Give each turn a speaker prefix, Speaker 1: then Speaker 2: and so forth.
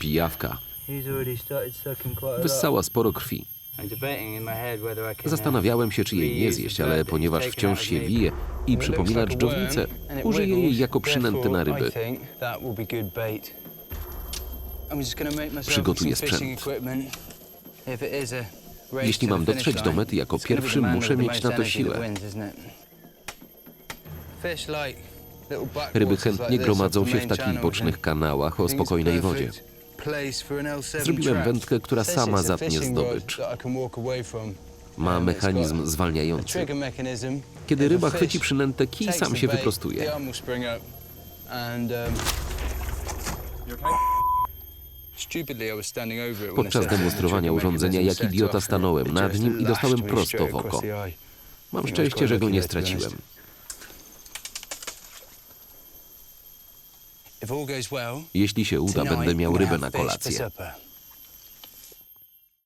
Speaker 1: Pijawka.
Speaker 2: He's already started sucking quite a lot.
Speaker 1: Wyssała sporo krwi.
Speaker 2: I'm debating in my head whether I can, uh,
Speaker 1: Zastanawiałem się, czy jej nie zjeść, ale ponieważ wciąż się wije i przypomina dżdżownicę, użyję jej jako przynęty na ryby. Przygotuję sprzęt. Jeśli mam dotrzeć do mety jako pierwszy, muszę mieć na to siłę. Ryby chętnie gromadzą się w takich bocznych kanałach o spokojnej wodzie. Zrobiłem wędkę, która sama zatnie zdobycz. Ma mechanizm zwalniający. Kiedy ryba chwyci przynętę, kij sam się wyprostuje. Podczas demonstrowania urządzenia jak idiota stanąłem nad nim i dostałem prosto w oko. Mam szczęście, że go nie straciłem. Jeśli się uda, będę miał rybę na kolację.